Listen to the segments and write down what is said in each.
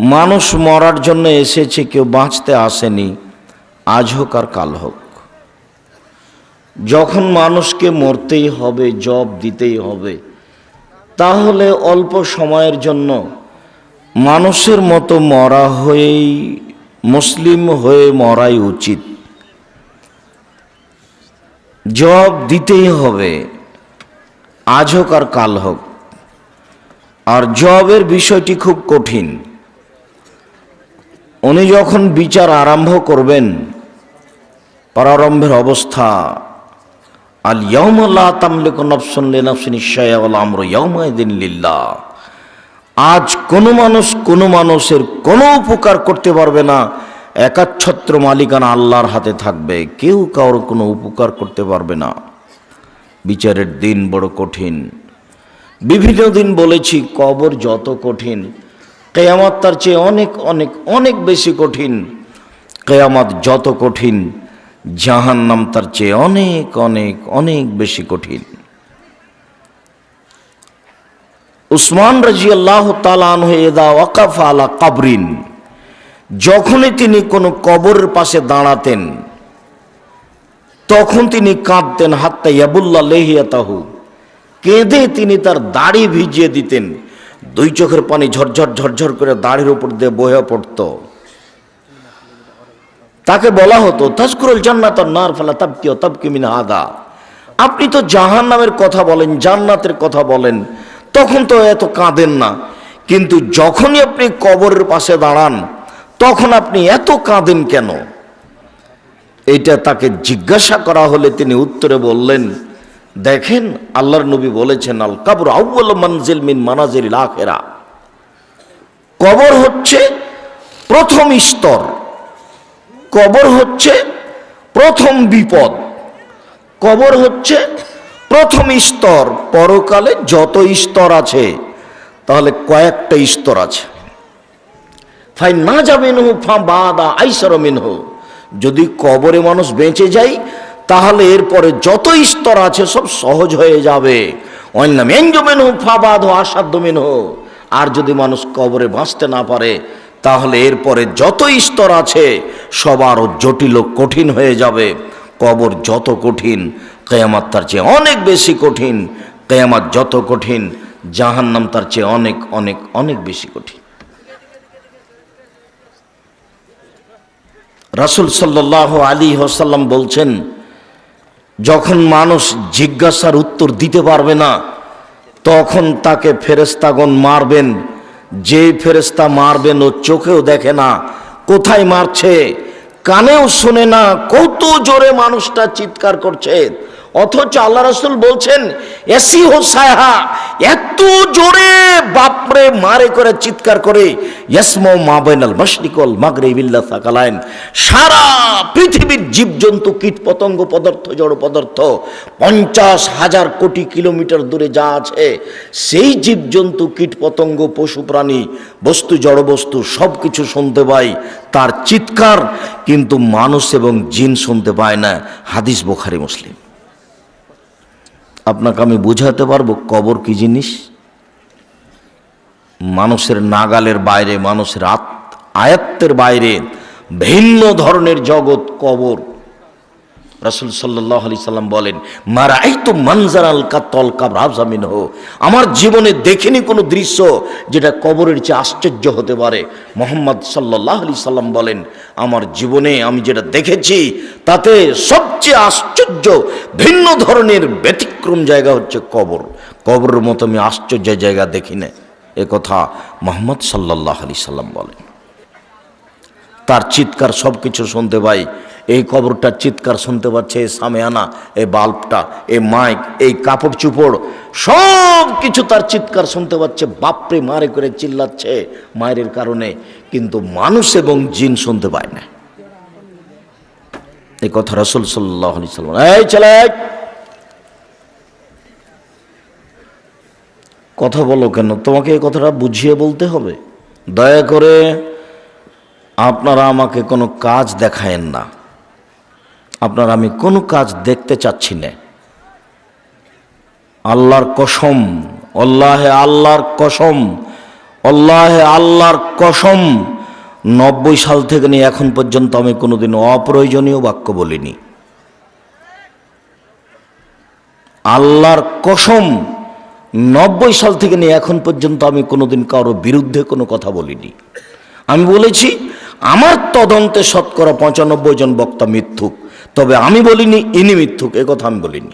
মানুষ মরার জন্য এসেছে, কেউ বাঁচতে আসেনি। আজ হোক আর কাল হোক। যখন মানুষকে মরতেই হবে, জব দিতেই হবে, তাহলে অল্প সময়ের জন্য মানুষের মতো মরা হয়েই, মুসলিম হয়ে মরাই উচিত। জব দিতেই হবে। আজ হোক আর কাল হোক। আর জবের বিষয়টি খুব কঠিন। উনি যখন বিচার আরম্ভ করবেন, প্রারম্ভের অবস্থা, আল ইয়াউমাল্লাহ তামলিকু নফসুন লিনাফসিন ইশায়া ওয়াল আমরু ইয়াউমাইদিন লিল্লাহ। আজ কোনো মানুষ কোনো মানুষের কোনো উপকার করতে পারবে না, একাচ্ছত্র মালিকানা আল্লাহর হাতে থাকবে, কেউ কারোর কোনো উপকার করতে পারবে না। বিচারের দিন বড় কঠিন। বিভিন্ন দিন বলেছি, কবর যত কঠিন কেয়ামত তার চেয়ে অনেক অনেক অনেক বেশি কঠিন। কেয়ামত যত কঠিন, জাহান্নাম তার চেয়ে অনেক অনেক অনেক বেশি কঠিন। উসমান রাজি আল্লাহ তালানহেদা ওয়াকাফ আলা কাবরিন, যখনই তিনি কোনো কবরের পাশে দাঁড়াতেন, তখন তিনি কাঁদতেন, হাত্তা ইয়াবুল্লাহ লেহিয়াতাহু, কেঁদে তিনি তার দাড়ি ভিজিয়ে দিতেন। দুই চোখের পানি ঝরঝর ঝরঝর করে দাড়ির উপর দিয়ে বয়ে পড়ত। তাকে বলা হতো, তাজকুরুল জান্নাত নার, ফালা তাবকি ও তাবকি মিন আদা আপনি তো জাহান নামের কথা বলেন, জান্নাতের কথা বলেন, তখন তো এত কাঁদেন না। কিন্তু যখনই আপনি কবরের পাশে দাঁড়ান, তখন আপনি এত কাঁদেন কেন? এটা তাকে জিজ্ঞাসা করা হলে তিনি উত্তরে বললেন দেখেন আল্লাহর নবী বলেছেন, আল কাবর আউ্ল মঞ্জিল মিন মানাজিল আখেরা। কবর হচ্ছে প্রথম স্তর। কবর হচ্ছে প্রথম বিপদ। কবর হচ্ছে প্রথম স্তর। পরকালে যত স্তর আছে, তাহলে কয়েকটা স্তর আছে। ফাই না যাবেন হো ফা বাদা আইসার মিনহ। যদি কবরে মানুষ বেঁচে যায় তাহলে এরপরে যত স্তর আছে সব সহজ হয়ে যাবে। অন্য মেঞ্জমেন হো ফা বাদ আসাধ্য মিনহ। আর যদি মানুষ কবরে বাঁচতে না পারে, তাহলে এরপরে যত স্তর আছে সব আরও জটিল কঠিন হয়ে যাবে। কবর যত কঠিন, কেয়ামাত তার চেয়ে অনেক বেশি কঠিন। কেয়ামাত যত কঠিন, জাহান্নাম তার চেয়ে অনেক অনেক অনেক বেশি কঠিন। রাসুল সাল্লাহ আলী হোসাল্লাম বলছেন যখন মানুষ জিজ্ঞাসার উত্তর দিতে পারবে না, তখন তাকে ফেরেস্তাগণ মারবেন। যে ফেরেস্তা মারবেন ও চোখেও দেখে না, কোথায় মারছে, কানেও শোনে না, কত জোরে মানুষটা চিৎকার করছে। অথচ আল্লাহ রসুল বলছেন, এসি হো হোসাহা এত জোরে বাপরে মারে করে চিৎকার করে, ইয়াসমো মাবেনাল মশরিকল মাগরে বিল্লা সাকালাইন। সারা পৃথিবীর জীবজন্তু কীট পতঙ্গ পদার্থ, জড় পদার্থ, পঞ্চাশ হাজার কোটি কিলোমিটার দূরে যা আছে, সেই জীবজন্তু কীট পতঙ্গ পশু প্রাণী, বস্তু, জড় বস্তু সব কিছু শুনতে পাই, তার চিৎকার কিন্তু মানুষ এবং জিন শুনতে পায় না। হাদিস বোখারি, মুসলিম। আপনাকে আমি বুঝাতে পারব কবর কি জিনিস? মানুষের নাগালের বাইরে, মানুষের আয়ত্তের বাইরে ভিন্ন ধরনের জগৎ কবর। রাসুল সাল্লাহ আলি সাল্লাম বলেন মারা এই তো মনজার আল কাতল কাবরাবজামিন হো আমার জীবনে দেখিনি কোনো দৃশ্য যেটা কবরের চেয়ে আশ্চর্য হতে পারে। মোহাম্মদ সাল্লাহ আলি সাল্লাম বলেন, আমার জীবনে আমি যেটা দেখেছি, তাতে সবচেয়ে আশ্চর্য ভিন্ন ধরনের ব্যতিক্রম জায়গা হচ্ছে কবর। কবরের মতো আমি আশ্চর্য জায়গা দেখি না কথা মোহাম্মদ সাল্লাহ আলি সাল্লাম বলেন। তার চিৎকার সব কিছু শুনতে পাই। এই কবরটার চিৎকার শুনতে পাচ্ছে এই সামেয়ানা এই বাল্বটা এই মাইক, এই কাপড় চুপড় সব কিছু তার চিৎকার শুনতে পাচ্ছে। বাপরে, মারে করে চিল্লাচ্ছে মায়ের কারণে। কিন্তু মানুষ এবং জিন শুনতে পায় না। এই কথা রসুল সাল্লাহ আলি সাল্লাম এই ছেলে, কথা বলো কেন? তোমাকে এই কথাটা বুঝিয়ে বলতে হবে। দয়া করে আপনারা আমাকে কোনো কাজ দেখায়েন না। আপনার আমি কোনো কাজ দেখতে চাচ্ছি না। আল্লাহর কসম, আল্লাহে আল্লাহর কসম, আল্লাহ আল্লাহর কসম, নব্বই সাল থেকে নিয়ে এখন পর্যন্ত আমি কোনোদিন অপ্রয়োজনীয় বাক্য বলিনি। আল্লাহর কসম, নব্বই সাল থেকে নিয়ে এখন পর্যন্ত আমি কোনোদিন কারও বিরুদ্ধে কোনো কথা বলিনি। আমি বলেছি আমার তদন্তে শতকরা পঁচানব্বই জন বক্তা মিথ্যুক। তবে আমি বলিনি, ইনি মিথ্যুক কথা আমি বলিনি।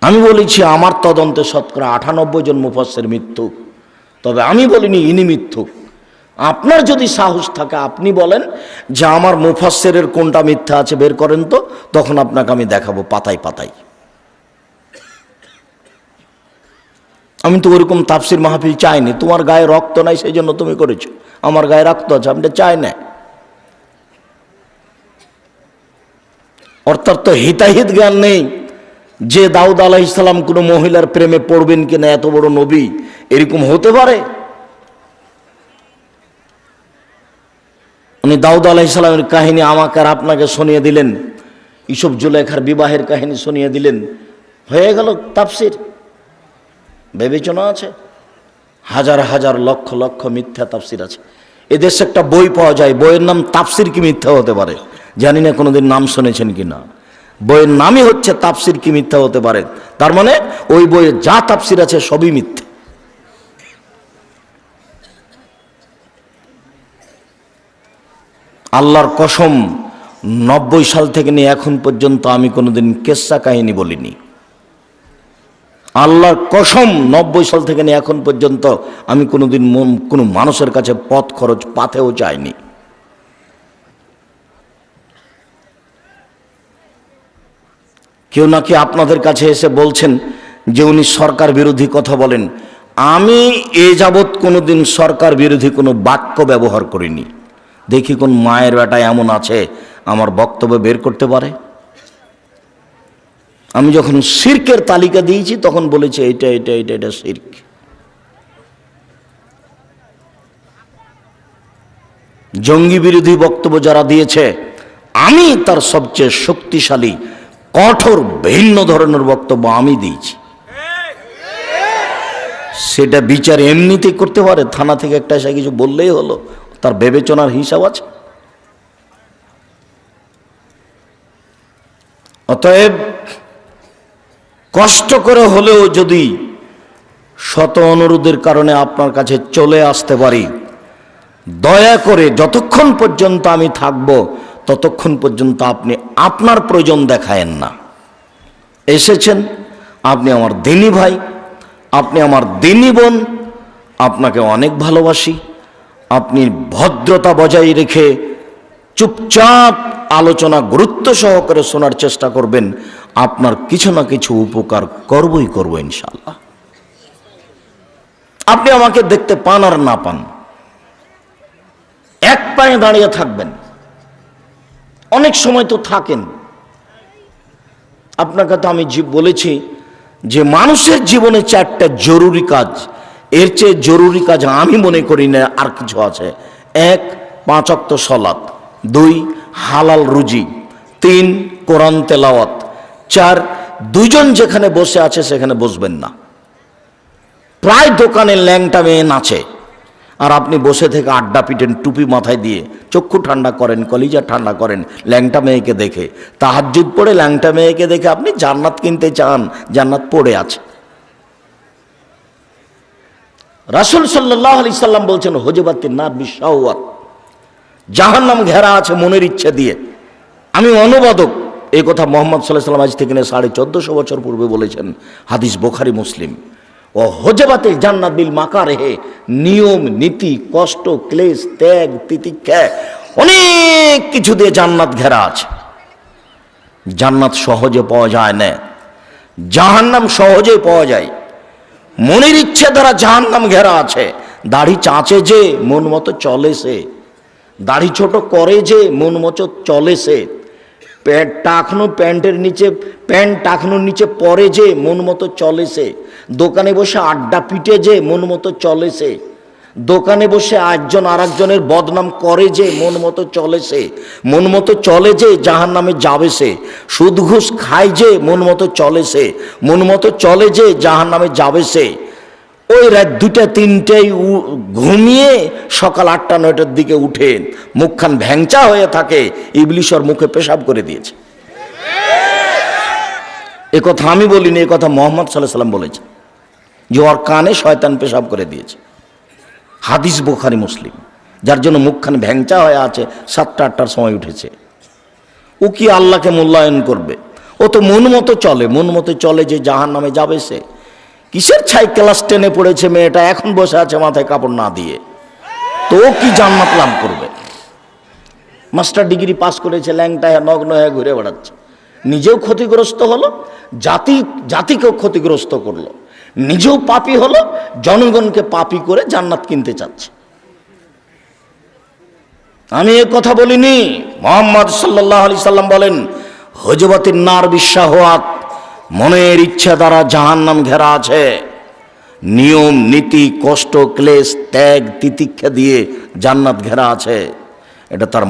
আমি বলেছি, আমার তদন্তে শতকরা আটানব্বই জন মুফাসের মিথ্যুক। তবে আমি বলিনি, ইনি মিথ্যুক। আপনার যদি সাহস থাকে, আপনি বলেন যে আমার মুফাসের কোনটা মিথ্যা আছে, বের করেন তো, তখন আপনাকে আমি দেখাবো পাতায় পাতায়। আমি তো ওরকম তাফসির মাহফিল চাইনি। তোমার গায়ে রক্ত নাই সেই জন্য তুমি করেছ। আমার গায়ে রক্ত আছে, আমি চাই না অর্থাৎ তো হিতাহিত জ্ঞান নেই যে দাউদ আলাহ ইসলাম কোনো মহিলার প্রেমে পড়বেন কিনা, এত বড় নবী, এরকম হতে পারে? উনি দাউদ আলাহ ইসলামের কাহিনী আমাকে আর আপনাকে শুনিয়ে দিলেন। ইসব জুলেখার বিবাহের কাহিনী শুনিয়ে দিলেন। হয়ে গেল তাফসির। বিবেচনা আছে? হাজার হাজার লক্ষ লক্ষ মিথ্যা তাফসির আছে। এদেশে একটা বই পাওয়া যায়, বইয়ের নাম তাফসির কি মিথ্যা হতে পারে? জানি না কোনোদিন নাম শুনেছেন কি না বইয়ের নামই হচ্ছে তাফসির কি মিথ্যা হতে পারে। তার মানে ওই বইয়ে যা তাফসির আছে সবই মিথ্যা। আল্লাহর কসম, নব্বই সাল থেকে নিয়ে এখন পর্যন্ত আমি কোনোদিন কেসা কাহিনী বলিনি। আল্লাহর কসম নব্বই সাল থেকে নিয়ে এখন পর্যন্ত আমি কোনোদিন কোনো মানুষের কাছে পথ খরচ পাতেও চাইনি কেউ নাকি আপনাদের কাছে এসে বলছেন যে উনি সরকার বিরোধী কথা বলেন। আমি এ যাবৎ কোনোদিন সরকার বিরোধী কোনো বাক্য ব্যবহার করিনি। দেখি কোন মায়ের বেটা এমন আছে, আমার বক্তব্য বের করতে পারে? আমি যখন সির্কের তালিকা দিয়েছি, তখন বলেছে, এটা এটা এটা এটা শির্ক জঙ্গি বিরোধী বক্তব্য যারা দিয়েছে, আমি তার সবচেয়ে শক্তিশালী, কঠোর, ভিন্ন ধরনের বক্তব্য আমি দিয়েছি। সেটা বিচার এমনিতেই করতে পারে, থানা থেকে একটা এসে কিছু বললেই হলো, তার বিবেচনার হিসাব আছে। অতএব কষ্ট করে হলেও যদি শত অনুরোধের কারণে আপনার কাছে চলে আসতে পারি, দয়া করে যতক্ষণ পর্যন্ত আমি থাকব, ততক্ষণ পর্যন্ত আপনি আপনার প্রয়োজন দেখায়েন না। এসেছেন, আপনি আমার দিনী ভাই, আপনি আমার দিনী বোন, আপনাকে অনেক ভালোবাসি, আপনি ভদ্রতা বজায় রেখে চুপচাপ আলোচনা গুরুত্ব সহকারে শোনার চেষ্টা করবেন আপনার কিছু না কিছু উপকার করবই করব ইনশাল্লাহ আপনি আমাকে দেখতে পান আর না পান, এক পায়ে দাঁড়িয়ে থাকবেন। অনেক সময় তো থাকেন। আপনাকে তো আমি বলেছি যে মানুষের জীবনে চারটা জরুরি কাজ, এর চেয়ে জরুরি কাজ আমি মনে করি না আর কিছু আছে। এক, পাঁচ অক্ত সলাৎ। দুই, হালাল রুজি। তিন, কোরআন তেলাওয়াত। চার দুজন যেখানে বসে আছে সেখানে বসবেন না। প্রায় দোকানে ল্যাংটা মেয়ে নাচে। আর আপনি বসে থেকে আড্ডা পিটেন, টুপি মাথায় দিয়ে, চক্ষু ঠান্ডা করেন, কলিজা ঠান্ডা করেন, ল্যাংটা মেয়েকে দেখে। তাহাজ্জুদ পড়ে ল্যাংটা মেয়েকে দেখে আপনি জান্নাত কিনতে চান, জান্নাত পড়ে আছে। রাসুল সাল্লাহ আলি সাল্লাম বলছেন হজবাতির না বিশ্বাওয়াত জাহান নাম ঘেরা আছে মনের ইচ্ছা দিয়ে। আমি অনুবাদক। এই কথা মোহাম্মদ সাল্লাহ সাল্লাম আজ থেকে সাড়ে চোদ্দশো বছর পূর্বে বলেছেন, হাদিস বোখারি, মুসলিম। ও হজবাতে জান্নাত বিল মাকা রেহে নিয়ম, নীতি, কষ্ট, ক্লেশ, ত্যাগ, তিতিক্ষা, অনেক কিছু দিয়ে জান্নাত ঘেরা আছে। জান্নাত সহজে পাওয়া যায় না। জাহান্নাম সহজে পাওয়া যায়। মনের ইচ্ছে দ্বারা জাহান্নাম ঘেরা আছে। দাড়ি চাঁচে যে, মন মতো চলে সে। দাড়ি ছোট করে যে, মন মতো চলে সে। প্যান্ট টাকনো প্যান্টের নিচে, প্যান্ট টাকনোর নিচে পরে যে মন মতো চলে সে। দোকানে বসে আড্ডা পিটে যে মন মতো চলে সে। দোকানে বসে একজন আর একজনের বদনাম করে যে মন মতো চলে সে। মন মতো চলে যে জাহান নামে যাবে সে। সুদ ঘুষ খায় যে মন মতো চলে সে। মন মতো চলে যে জাহান নামে যাবে সে। ওই রাত দুটা তিনটেই ঘুমিয়ে সকাল আটটা, নয়টার দিকে উঠে মুখখান ভ্যাংচা হয়ে থাকে ইবলিশর মুখে পেশাব করে দিয়েছে। এ কথা আমি বলিনি, এ কথা মোহাম্মদ সাল্লাহ সাল্লাম বলেছে যে ওর কানে শয়তান পেশাব করে দিয়েছে। হাদিস বোখারি, মুসলিম। যার জন্য মুখখান ভ্যাংচা হয়ে আছে, সাতটা, আটটার সময় উঠেছে। ও কি আল্লাহকে মূল্যায়ন করবে? ও তো মন মতো চলে, মন মতো চলে যে জাহান নামে যাবে সে। কিসের ছাই ক্লাস টেনে পড়েছে মেয়েটা? এখন বসে আছে মাথায় কাপড় না দিয়ে। তো কি জান্নাত লাভ করবে? মাস্টার ডিগ্রি পাস করেছে ল্যাংটা হয়ে নগ্ন হয়ে ঘুরে বেড়াচ্ছে। নিজেও ক্ষতিগ্রস্ত হলো, জাতি, জাতিকেও ক্ষতিগ্রস্ত করল। নিজেও পাপি হলো, জনগণকে পাপি করে জান্নাত কিনতে চাচ্ছে। আমি এ কথা বলিনি। মোহাম্মদ সাল্লাহ আলি সাল্লাম বলেন হজবতির নার বিশ্বাহাত মনের ইচ্ছা দ্বারা জাহান্নাম ঘেরা আছে। নিয়ম, নীতি, কষ্ট, ক্লেশ, ত্যাগ, তিতিক্ষা দিয়ে জান্নাত ঘেরা আছে। এটা তার